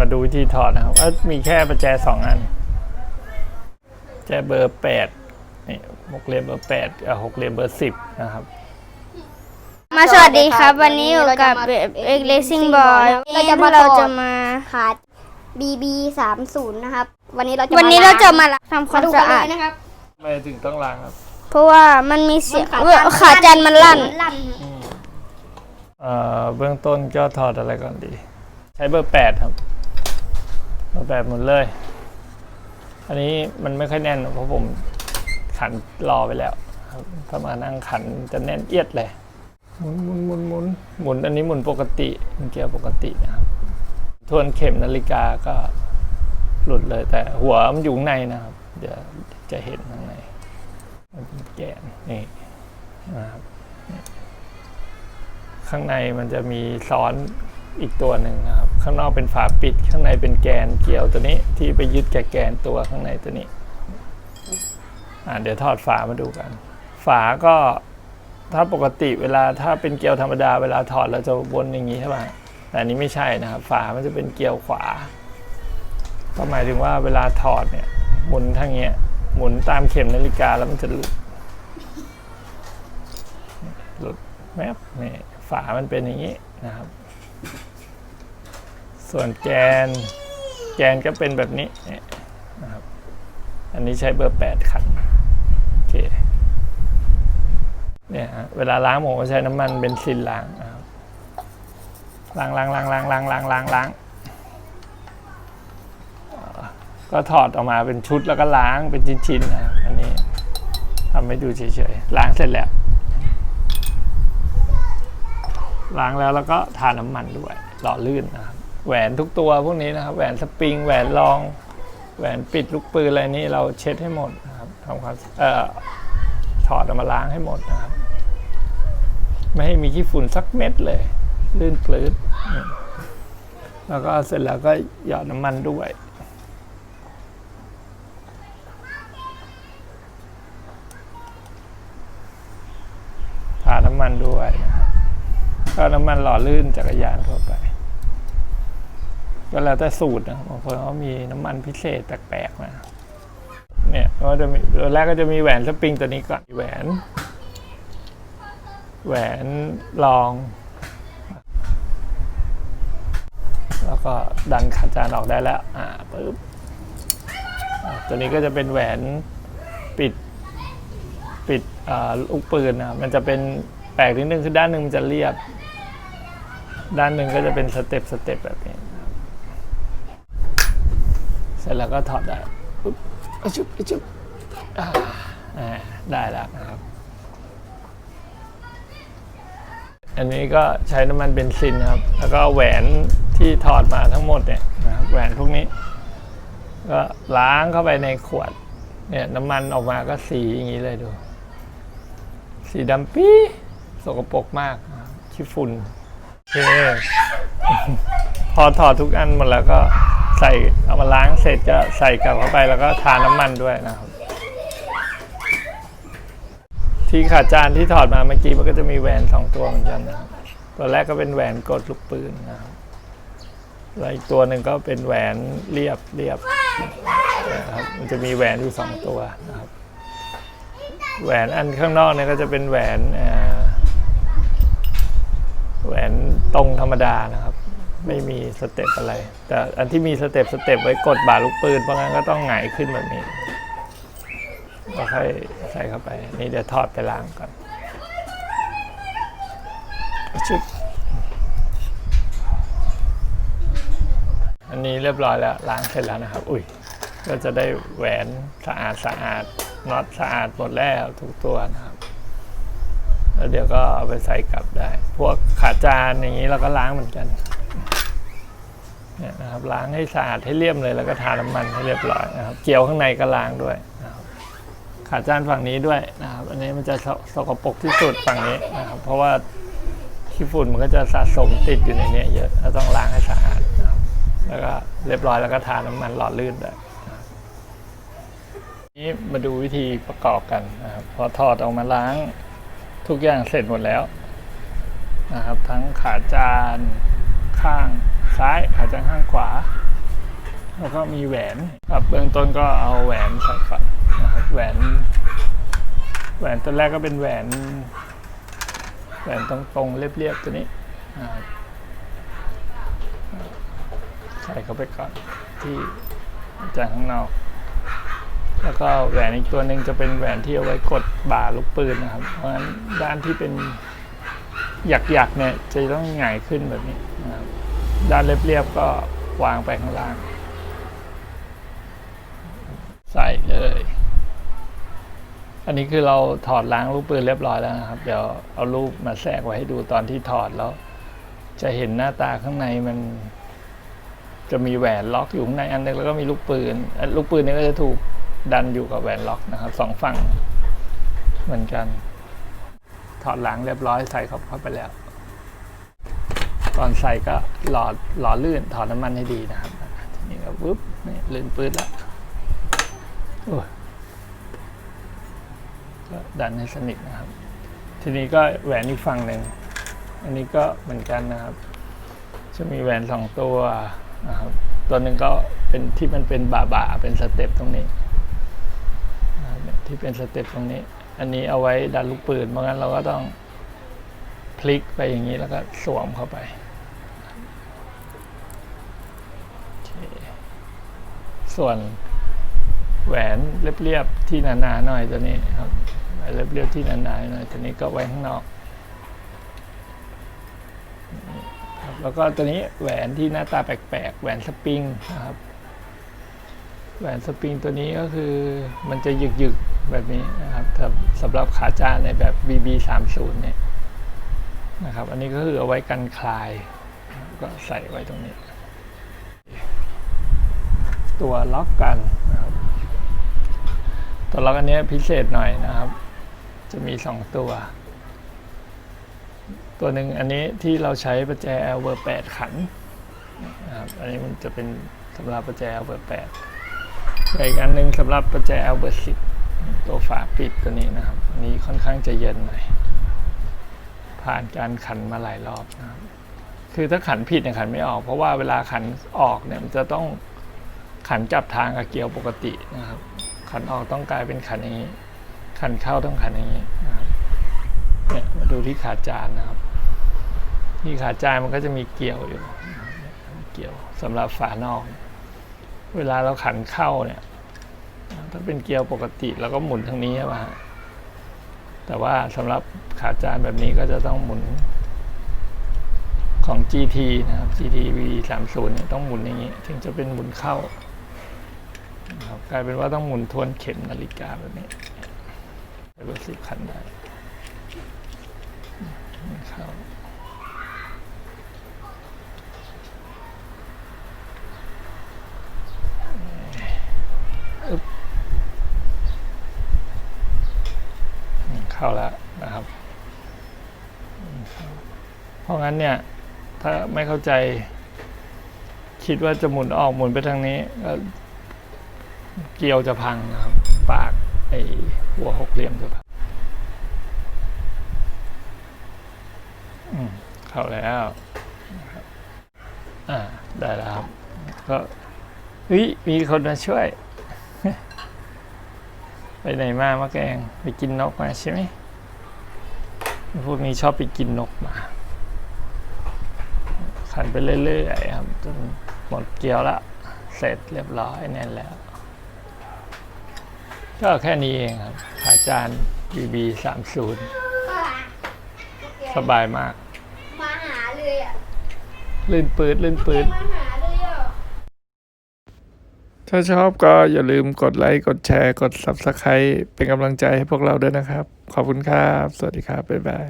มาดูวิธีถอดนะครับก็มีแค่ประแจสองอันประแจเบอร์แปดนี่หกเหลี่ยมเบอร์แปดกับหกเหลี่ยมเบอร์สิบนะครับ มาสวัสดีครับ วันนี้อยู่กับเอ็กเลซิ่งบอยเราจะมาเราถอดจะมาขาด BB 3 0นะครับ วันนี้เราจะวันนี้เราจะล้มาทำคางวามมาดูสะกันเลอาดยนะครับไม่ถึงต้องล้างครับ เพราะว่ามันมีเสียงมันขาจานมันลั่นลั่นเอ่อเบื้องต้นก็ถอดอะไรก่อนดี ใช้เบอร์แปดครับ เบอร์แปดหมดเลย อันนี้มันไม่ค่อยแน่นเพราะผมขันรอไปแล้วครับถ้ามานั่งขันจะแน่นเอียดเลยหมุนหมุนหมุนหมุนหมุนอันนี้หมุนปกติมันเกียร์ปกตินะครับ ทวนเข็มนาฬิกาก็หลุดเลยแต่หัวมันอยู่ข้างในนะครับ เดี๋ยวจะเห็นข้างในมันเป็นแกนนี่นะครับข้างในมันจะมีซ้อนอีกตัวหนึ่งนะครับ ข้างนอกเป็นฝาปิดข้างในเป็นแกนเกลียวตัวนี้ที่ไปยึดแกแกนตัวข้างในตัวนี้ อ่าเดี๋ยวถอดฝามาดูกัน ฝาก็ถ้าปกติเวลาถ้าเป็นเกลียวธรรมดาเวลาถอดเราจะวนอย่างนี้ใช่ไหมแต่อันนี้ไม่ใช่นะครับฝามันจะเป็นเกลียวขวา ก็หมายถึงว่าเวลาถอดเนี่ย หมุนทางเงี้ย หมุนตามเข็มนาฬิกาแล้วมันจะหลุดหลุดแมบนี่ฝามันเป็นอย่างนี้นะครับ ส่วนแกน แกนก็เป็นแบบนี้นะครับ อันนี้ใช้เบอร์แปดขัน โอเค เนี่ยฮะเวลาล้างผมก็ใช้น้ำมันเบนซินล้างนะครับล้างล้างล้างล้างล้างล้างล้างล้างก็ถอดออกมาเป็นชุดแล้วก็ล้างเป็นชิ้นๆนะอันนี้ทำให้ดูเฉยๆ ล้างเสร็จแล้ว ล้างแล้วแล้วก็ทาน้ำมันด้วยหล่อลื่นนะครับ แหวนทุกตัวพวกนี้นะครับ แหวนสปริง แหวนรอง แหวนปิดลูกปืนอะไรนี้เราเช็ดให้หมดนะครับทำความเอ่อถอดออกมาล้างให้หมดนะครับ ไม่ให้มีขี้ฝุ่นสักเม็ดเลย ลื่นปลื้ดนี่แล้วก็เสร็จแล้วก็หยอดน้ำมันด้วยทาน้ำมันด้วยนะครับก็น้ำมันหล่อลื่นจักรยานทั่วไป ก็แล้วแต่สูตรนะบางคนเขามีน้ำมันพิเศษแปลกๆมาเนี่ยก็จะมีตัวแรกก็จะมีแหวนสปริงตัวนี้ก่อนแหวน แหวนรอง แล้วก็ดันขาจานออกได้แล้ว อ่าปึ๊บตัวนี้ก็จะเป็นแหวนปิดปิดอ่าลูกปืนนะมันจะเป็นแปลกนิดนึงคือด้านหนึ่งมันจะเรียบ ด้านหนึ่งก็จะเป็นสเต็ปสเต็ปแบบนี้ เสร็จแล้วก็ถอดได้ปุ๊บอะชุบอะชุบอ่าได้แล้วนะครับ อันนี้ก็ใช้น้ำมันเบนซินครับ แล้วก็แหวนที่ถอดมาทั้งหมดเนี่ยนะครับแหวนพวกนี้ ก็ล้างเข้าไปในขวด เนี่ยน้ำมันออกมาก็สีอย่างนี้เลยดู สีดำปี้สกปรกมากขี้ฝุ่นโอเคพอถอดทุกอันหมดแล้วก็ ใส่เอามาล้างเสร็จก็ใส่กลับเข้าไปแล้วก็ทาน้ำมันด้วยนะครับ ที่ขาจานที่ถอดมาเมื่อกี้มันก็จะมีแหวนสองตัวเหมือนกันนะตัวแรกก็เป็นแหวนกดลูกปืนนะครับแล้วอีกตัวหนึ่งก็เป็นแหวนเรียบเรียบนะครับมันจะมีแหวนอยู่สองตัวนะครับ แหวนอันข้างนอกเนี่ยก็จะเป็นแหวนแหวนตรงธรรมดานะครับ ไม่มีสเต็ปอะไร แต่อันที่มีสเต็ปสเต็ปไว้กดบาลูกปืนเพราะงั้นก็ต้องหงายขึ้นแบบนี้ก็ค่อยใส่เข้าไป นี่เดี๋ยวทอดไปล้างก่อนชุบอันนี้เรียบร้อยแล้วล้างเสร็จแล้วนะครับ อุ้ยก็จะได้แหวนสะอาดสะอาดน็อตสะอาดหมดแล้วทุกตัวนะครับแล้วเดี๋ยวก็เอาไปใส่กลับได้ พวกขาจานอย่างนี้เราก็ล้างเหมือนกัน เนี่ยนะครับล้างให้สะอาดให้เลี่ยมเลยแล้วก็ทาน้ำมันให้เรียบร้อยนะครับเกี่ยวข้างในก็ล้างด้วยนะครับขาจานฝั่งนี้ด้วยนะครับ อันนี้มันจะสสกปรกที่สุดฝั่งนี้นะครับ เพราะว่าขี้ฝุ่นมันก็จะสะสมติดอยู่ในนี้เยอะเราต้องล้างให้สะอาดนะครับแล้วก็เรียบร้อยแล้วก็ทาน้ำมันหล่อลื่นด้วยนี้มาดูวิธีประกอบกันนะครับ พอถอดออกมาล้างทุกอย่างเสร็จหมดแล้วนะครับ ทั้งขาจานข้าง ซ้ายขาจานข้างขวา แล้วก็มีแหวนครับเบื้องต้นก็เอาแหวนใส่ก่อนนะครับแหวน แหวนตัวแรกก็เป็นแหวน แหวนตรงๆเรียบๆตัวนี้ใส่เข้าไปก่อนที่จานข้างนอกแล้วก็แหวนอีกตัวหนึ่งจะเป็นแหวนที่เอาไว้กดบ่าลูกปืนนะครับ เพราะฉะนั้นด้านที่เป็นหยักๆเนี่ยจะต้องหงายขึ้นแบบนี้นะครับ ด้านเรียบๆก็วางไปข้างล่าง ใส่เลย อันนี้คือเราถอดล้างลูกปืนเรียบร้อยแล้วนะครับ เดี๋ยวเอารูปมาแทรกไว้ให้ดูตอนที่ถอดแล้ว จะเห็นหน้าตาข้างในมัน จะมีแหวนล็อกอยู่ข้างในอันนึงแล้วก็มีลูกปืน ลูกปืนนี้ก็จะถูกดันอยู่กับแหวนล็อกนะครับสองฝั่งเหมือนกัน ถอดล้างเรียบร้อยใส่เข้าไปแล้ว ก่อนใส่ก็หลอดหล่อลื่นถอดน้ำมันให้ดีนะครับทีนี้ก็ปุ๊บนี่ลื่นปืนแล้วโอ้ยก็ดันให้สนิทนะครับ ทีนี้ก็แหวนอีกฝั่งหนึ่งอันนี้ก็เหมือนกันนะครับ จะมีแหวนสองตัวนะครับตัวหนึ่งก็เป็นที่มันเป็นบ่าบ่าๆเป็นสเต็ปตรงนี้นะครับที่เป็นสเต็ปตรงนี้ อันนี้เอาไว้ดันลูกปืนเพราะงั้นเราก็ต้องพลิกไปอย่างนี้แล้วก็สวมเข้าไปโอเค ส่วนแหวนเรียบๆที่หนาๆหน่อยตัวนี้ครับแหวนเรียบๆที่หนาๆหน่อยตัวนี้ก็ไว้ข้างนอกครับแล้วก็ตัวนี้แหวนที่หน้าตาแปลกๆแหวนสปริงนะครับ แหวนสปริงตัวนี้ก็คือมันจะหยึกๆแบบนี้นะครับสำสำหรับขาจานในแบบ BB 3 0เนี่ยนะครับ อันนี้ก็คือเอาไว้กันคลาย ก็ใส่ไว้ตรงนี้ ตัวล็อกกันนะครับตัวล็อกอันนี้พิเศษหน่อยนะครับ จะมีสองตัว ตัวหนึ่งอันนี้ที่เราใช้ประแจ L เบอร์8ขันนะครับอันนี้มันจะเป็นสำหรับประแจ L เบอร์8แต่อีกอันหนึ่งสำหรับประแจ L เบอร์10ตัวฝาปิดตัวนี้นะครับอันนี้ค่อนข้างจะเย็นหน่อยผ่านการขันมาหลายรอบนะครับคือถ้าขันผิดเนี่ยขันไม่ออก เพราะว่าเวลาขันออกเนี่ยมันจะต้อง ขันจับทางกับเกลียวปกตินะครับ ขันออกต้องกลายเป็นขันอย่างนี้ ขันเข้าต้องขันอย่างนี้นะครับเนี่ยมาดูที่ขาจานนะครับ ที่ขาจานมันก็จะมีเกี่ยวอยู่เกี่ยวสำหรับฝานอก เวลาเราขันเข้าเนี่ย ถ้าเป็นเกียวปกติเราก็หมุนทางนี้ใช่ไหมแต่ว่าสำหรับขาจานแบบนี้ก็จะต้องหมุนของ GT นะครับ GT V 3 0เนี่ยต้องหมุนอย่างนี้ ถึงจะเป็นหมุนเข้า กลายเป็นว่าต้องหมุนทวนเข็มนาฬิกาแบบนี้ไปรถสิบคันได้เข้าเข้าแล้วนะครับ เพราะงั้นเนี่ย ถ้าไม่เข้าใจ คิดว่าจะหมุนออกหมุนไปทางนี้ก็ เกลียวจะพังนะครับ ปากไอ้หัวหกเหลี่ยมจะพังเข้าแล้วอ่าได้แล้วครับก็เฮ้ยมีคนมาช่วย ไปไหนมามาแกงไปกินนกมาใช่ไหมพวกนี้ชอบไปกินนกมาขันไปเรื่อยๆครับจนหมดเกลียวละ เสร็จเรียบร้อยแน่นแล้ว ก็แค่นี้เองครับ อาจารย์ BB 30สบายมาก มาหาเลยอะลื่นปืดลื่นปืดมาหาเลยอะ ถ้าชอบก็อย่าลืมกดไลค์ กดแชร์ กด Subscribe เป็นกำลังใจให้พวกเราด้วยนะครับ ขอบคุณครับ สวัสดีครับ บ๊ายบาย